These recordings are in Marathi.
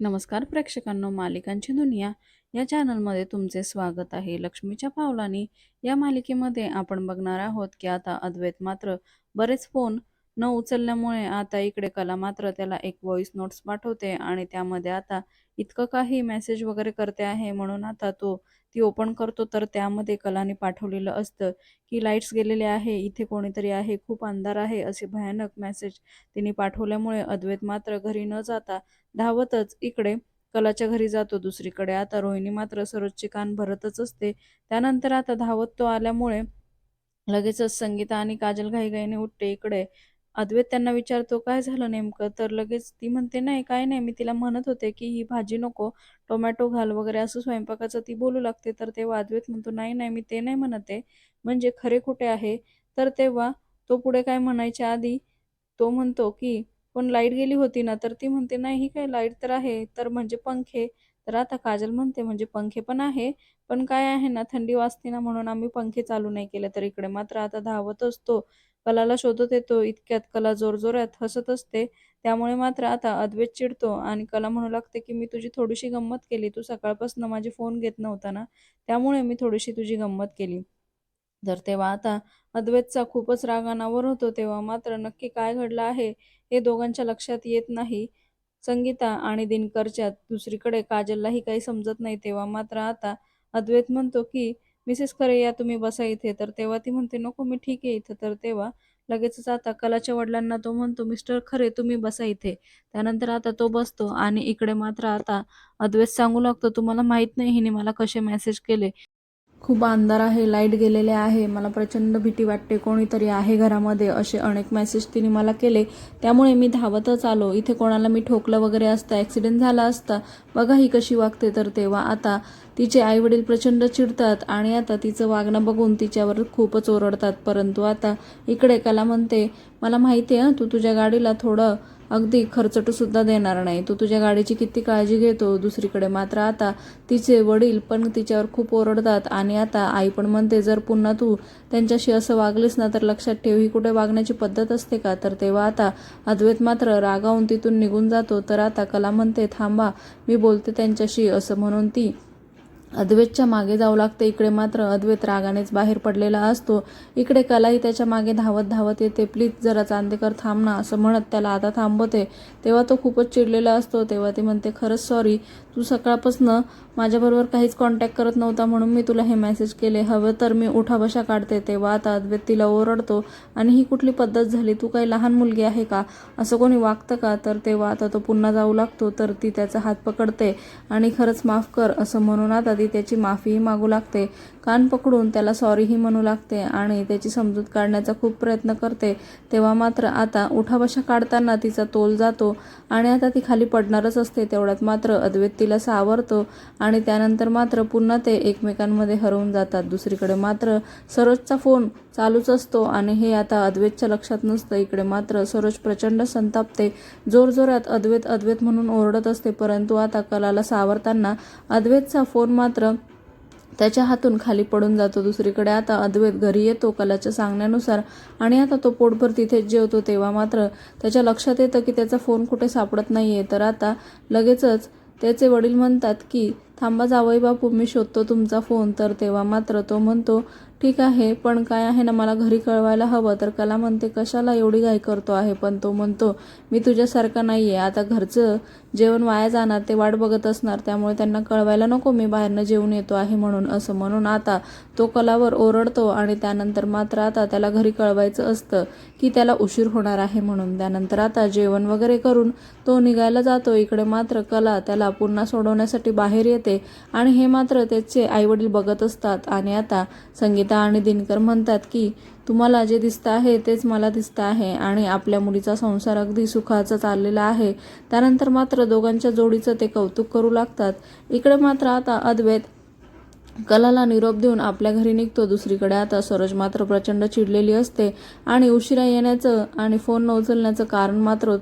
नमस्कार प्रेक्षकांनो मालिकांची दुनिया. या चॅनलमध्ये तुमचे स्वागत आहे. लक्ष्मीच्या पावलांनी या मालिकेमध्ये आपण बघणार आहोत की आता अद्वैत मात्र बरेच फोन न उचलल्यामुळे आता इकडे कला मात्र त्याला एक व्हॉइस नोट्स पाठवते आणि त्यामध्ये आता इतकं काही मेसेज वगैरे करते आहे म्हणून आता तो ती ओपन करतो तर त्यामध्ये कलाने पाठवलेलं असतं की लाईट्स गेलेले आहे इथे कोणीतरी आहे खूप अंधार आहे असे भयानक मेसेज तिने पाठवल्यामुळे अद्वैत मात्र घरी न जाता धावतच इकडे कलाच्या घरी जातो. दुसरीकडे आता रोहिणी मात्र सरोजचे कान भरतच असते. त्यानंतर आता धावत तो आल्यामुळे लगेचच संगीता आणि काजल घाईघाईने उठते इकडे. अद्वैत त्यांना विचारतो काय झालं नेमकं? तर लगेच ती म्हणते नाही काय नाही. मी तिला म्हणत होते की ही भाजी नको टोमॅटो घाल वगैरे. असं स्वयंपाकाचं ती बोलू लागते. तर तेव्हा अद्वैत म्हणतो नाही नाही. मी ते नाही म्हणते. म्हणजे खरे कुठे आहे. तर तेव्हा तो पुढे काय म्हणायच्या आधी तो म्हणतो की पण लाइट गेली होती ना. तर ती म्हणते नाही ही काय लाइट तर आहे. तर म्हणजे पंखे. तर आता काजल म्हणते म्हणजे पंखे पण आहे पण काय आहे ना थंडी वाजते ना म्हणून आम्ही पंखे चालू नाही केले तर इकडे मात्र आता धावत असतो. कलाला शोधत येतो इतक्यात कला जोरजोरात हसत असते. त्यामुळे मात्र आता अद्वैत चिडतो आणि कला म्हणू लागते की मी तुझी थोडीशी गंमत केली. तू सकाळपासून माझी फोन घेत नव्हता ना? त्यामुळे मी थोडीशी तुझी गंमत केली. तर तेव्हा आता अद्वैतचा खूपच राग अनावर होतो. तेव्हा मात्र नक्की काय घडलं आहे हे दोघांच्या लक्षात येत नाही. संगीता आणि दिनकरच्या दुसरीकडे काजललाही काही समजत नाही. तेव्हा मात्र आता अद्वैत म्हणतो की मिसेस खरे या तुम्ही बसा इथे. तर तेव्हा ती म्हणते नको मी ठीक आहे इथं. तर तेव्हा लगेचच आता कलाच्या वडिलांना तो म्हणतो मिस्टर खरे तुम्ही बसा इथे. त्यानंतर आता तो बसतो आणि इकडे मात्र आता अद्वैत सांगू लागतो तुम्हाला माहीत नाही हिने मला कसे मेसेज केले. खूप अंधार आहे लाइट गेलेले आहे. मला प्रचंड भीती वाटते कोणीतरी आहे घरामध्ये असे अनेक मेसेज तिने मला केले. त्यामुळे मी धावतच आलो. इथे कोणाला मी ठोकलं वगैरे असतं ॲक्सिडेंट झाला असता बघा ही कशी वागते तर तेव्हा. आता तिचे आईवडील प्रचंड चिडतात आणि आता तिचं वागणं बघून तिच्यावर खूपच ओरडतात. परंतु आता इकडे कला म्हणते मला माहिती आहे तू तुझ्या गाडीला थोडं अगदी खर्चटसुद्धा देणार नाही. तू तुझ्या गाडीची किती काळजी घेतो? दुसरीकडे मात्र आता तिचे वडील पण तिच्यावर खूप ओरडतात आणि आता आई पण म्हणते जर पुन्हा तू त्यांच्याशी असं वागलीस ना तर लक्षात ठेव ही कुठे वागण्याची पद्धत असते का? तर तेव्हा आता अद्वैत मात्र रागावून तिथून निघून जातो. तर आता कला म्हणते थांबा मी बोलते त्यांच्याशी असं म्हणून ती अद्वैतच्या मागे जाऊ लागते. इकडे मात्र अद्वैत रागानेच बाहेर पडलेला असतो. इकडे कलाही त्याच्यामागे धावत धावत येते. प्लीज जरा चांदेकर थांब ना असं म्हणत त्याला आता थांबवते. तेव्हा तो खूपच चिडलेला असतो. तेव्हा ती म्हणते खरंच सॉरी तू सकाळपासनं माझ्याबरोबर काहीच कॉन्टॅक्ट करत नव्हता म्हणून मी तुला हे मेसेज केले. हवं तर मी उठाबशा काढते. तेव्हा आता अद्वैत तिला ओरडतो आणि ही कुठली पद्धत झाली? तू काही लहान मुलगी आहे का? असं कोणी वागतं का? तर तेव्हा आता तो पुन्हा जाऊ लागतो. तर ती त्याचा हात पकडते आणि खरंच माफ कर असं म्हणून आता आधी त्याची माफीही मागू लागते. कान पकडून त्याला सॉरीही म्हणू लागते आणि त्याची समजूत काढण्याचा खूप प्रयत्न करते. तेव्हा मात्र आता उठाबशा काढताना तिचा तोल जातो आणि आता ती खाली पडणारच असते. तेवढ्यात मात्र अद्वैत तिला सावरतो आणि त्यानंतर मात्र पुन्हा ते एकमेकांमध्ये हरवून जातात. दुसरीकडे मात्र सरोजचा फोन चालूच असतो आणि हे आता अद्वैतच्या लक्षात नसतं. इकडे मात्र सरोज प्रचंड संतापते. जोरजोरात अद्वैत अद्वैत म्हणून ओरडत असते. परंतु आता कलाला सावरताना अद्वैतचा फोन मात्र मात्र त्याच्या हातून खाली पडून जातो. दुसरीकडे आता अद्वैत घरी येतो कलाच्या सांगण्यानुसार आणि आता तो पोटभर तिथेच जेवतो तेव्हा मात्र त्याच्या लक्षात येतं की त्याचा फोन कुठे सापडत नाही आहे तर आता लगेचच त्याचे वडील म्हणतात की थांबा जावई बापू मी शोधतो तुमचा फोन. तर तेव्हा मात्र तो म्हणतो ठीक आहे पण काय आहे ना मला घरी कळवायला हवं. तर कला म्हणते कशाला एवढी घाई करतो आहे? पण तो म्हणतो मी तुझ्यासारखा नाही आहे आता घरचं जेवण वाया जाणार ते वाट बघत असणार त्यामुळे त्यांना कळवायला नको. मी बाहेरनं जेवून येतो आहे म्हणून. असं म्हणून आता तो कलावर ओरडतो आणि त्यानंतर मात्र आता त्याला घरी कळवायचं असतं की त्याला उशीर होणार आहे म्हणून. त्यानंतर आता जेवण वगैरे करून तो निघायला जातो. इकडे मात्र कला त्याला पुन्हा सोडवण्यासाठी बाहेर येते. आणि हे मात्र त्याचे आईवडील बघत असतात. आणि आता संगीता आणि दिनकर म्हणतात की तुम्हाला जे दिसतं आहे तेच मला दिसतं आहे. आणि आपल्या मुलीचा संसार अगदी सुखाचा चाललेला आहे. त्यानंतर मात्र दोघांच्या जोडीचं ते कौतुक करू लागतात. इकडे मात्र आता अद्वैत कलाला निरोप देऊन आपल्या घरी निघतो. दुसरीकडे आता सरोज मात्र प्रचंड चिडलेली असते. आणि उशिरा येण्याचं आणि फोन न उचलण्याचं कारण मात्र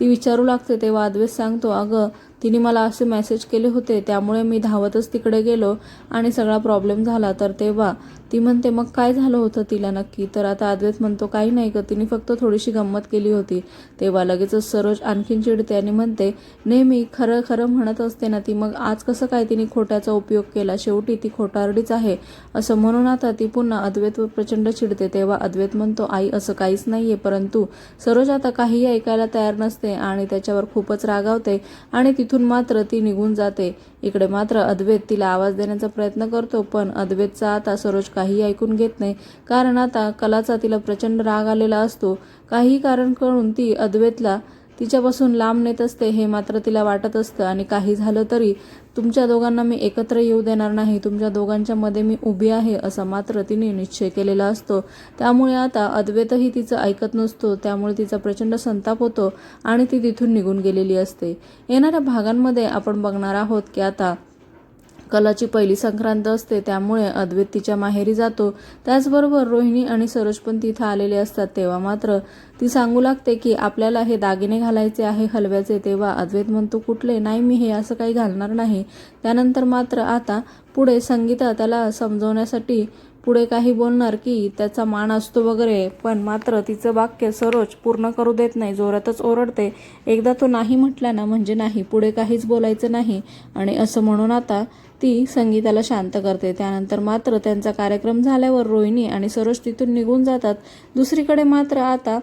ती विचारू लागते. तेव्हा अद्वैत सांगतो अगं तिने मला असे मेसेज केले होते त्यामुळे मी धावतच तिकडे गेलो आणि सगळा प्रॉब्लेम झाला. तर तेव्हा ती म्हणते मग काय झालं होतं तिला नक्की? तर आता अद्वैत म्हणतो काही नाही ग तिने फक्त थोडीशी गंमत केली होती. तेव्हा लगेचच सरोज आणखीन चिडते आणि म्हणते नेहमी खरं खरं म्हणत असते ना ती मग आज कसं काय तिने खोट्याचा उपयोग केला? शेवटी ती खोटारडीच आहे. असं म्हणून आता ती पुन्हा अद्वैतवर प्रचंड चिडते. तेव्हा अद्वैत म्हणतो आई असं काहीच नाहीये परंतु सरोज आता काहीही ऐकायला तयार नसते आणि त्याच्यावर खूपच रागावते आणि तिथून मात्र ती निघून जाते. इकडे मात्र अद्वैत तिला आवाज देण्याचा प्रयत्न करतो पण अद्वैतचा आता सरोज काही ऐकून घेत नाही. कारण आता कलाचा तिला प्रचंड राग आलेला असतो. काही कारण कळून ती अद्वैतला तिच्यापासून लांब नेत असते हे मात्र तिला वाटत असतं. आणि काही झालं तरी तुमच्या दोघांना मी एकत्र येऊ देणार नाही. तुमच्या दोघांच्या मध्ये मी उभी आहे असा मात्र तिने निश्चय केलेला असतो. त्यामुळे आता अद्वैतही तिचं ऐकत नसतो. त्यामुळे तिचा प्रचंड संताप होतो आणि ती तिथून निघून गेलेली असते. येणाऱ्या भागांमध्ये आपण बघणार आहोत की आता कलाची पहिली संक्रांत असते त्यामुळे अद्वैत तिच्या माहेरी जातो. त्याचबरोबर रोहिणी आणि सरोज पण तिथं आलेले असतात. तेव्हा मात्र ती सांगू लागते की आपल्याला हे दागिने घालायचे आहे हलव्याचे. तेव्हा अद्वैत म्हणतो कुठले? नाही मी हे असं काही घालणार नाही. त्यानंतर मात्र आता पुढे संगीता त्याला समजवण्यासाठी पुढे काही बोलणार की त्याचा मान असतो वगैरे पण मात्र तिचं वाक्य सरोज पूर्ण करू देत नाही जोरातच ओरडते. एकदा तो नाही म्हटला ना म्हणजे नाही पुढे काहीच बोलायचं नाही. आणि असं म्हणून आता ती संगीताला शांत करते. त्यानंतर मात्र त्यांचा कार्यक्रम झाल्यावर रोहिणी आणि सरोज तिथून निघून जातात. दुसरीकडे मात्र आता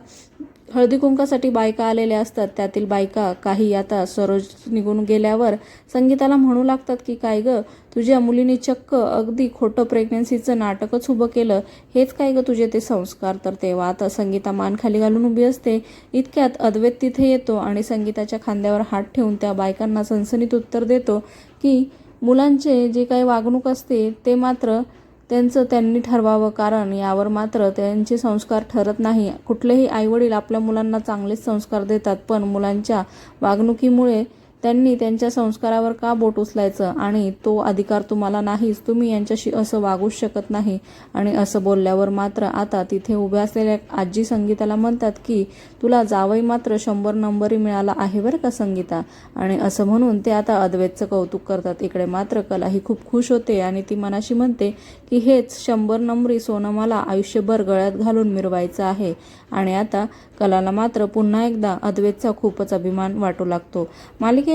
हळदी कुंकासाठी बायका आलेल्या असतात. त्यातील बायका काही आता सरोज निघून गेल्यावर संगीताला म्हणू लागतात की काय ग तुझ्या मुलीने चक्क अगदी खोटं प्रेग्नन्सीचं नाटकच उभं केलं. हेच काय ग तुझे ते संस्कार? तर तेव्हा आता संगीता मान खाली घालून उभी असते. इतक्यात अद्वैत तिथे येतो आणि संगीताच्या खांद्यावर हात ठेवून त्या बायकांना सनसनीत उत्तर देतो की मुलांचे जे काही वागणूक असते ते मात्र त्यांचं त्यांनी ठरवावं कारण यावर मात्र त्यांचे संस्कार ठरत नाही. कुठलेही आईवडील आपल्या मुलांना चांगलेच संस्कार देतात पण मुलांच्या वागणुकीमुळे त्यांनी त्यांच्या संस्कारावर का बोट उचलायचं? आणि तो अधिकार तुम्हाला नाहीच. तुम्ही यांच्याशी असं वागूच शकत नाही. आणि असं बोलल्यावर मात्र आता तिथे उभ्या असलेल्या आजी संगीताला म्हणतात की तुला जावई मात्र शंभर नंबरही मिळाला आहे बरं का संगीता? आणि असं म्हणून ते आता अद्वैतचं कौतुक करतात. इकडे मात्र कला ही खूप खुश होते आणि ती मनाशी म्हणते की हेच शंभर नंबरी सोनं मला आयुष्यभर गळ्यात घालून मिरवायचं आहे. आणि आता कलाला मात्र पुन्हा एकदा अद्वैतचा खूपच अभिमान वाटू लागतो. मालिके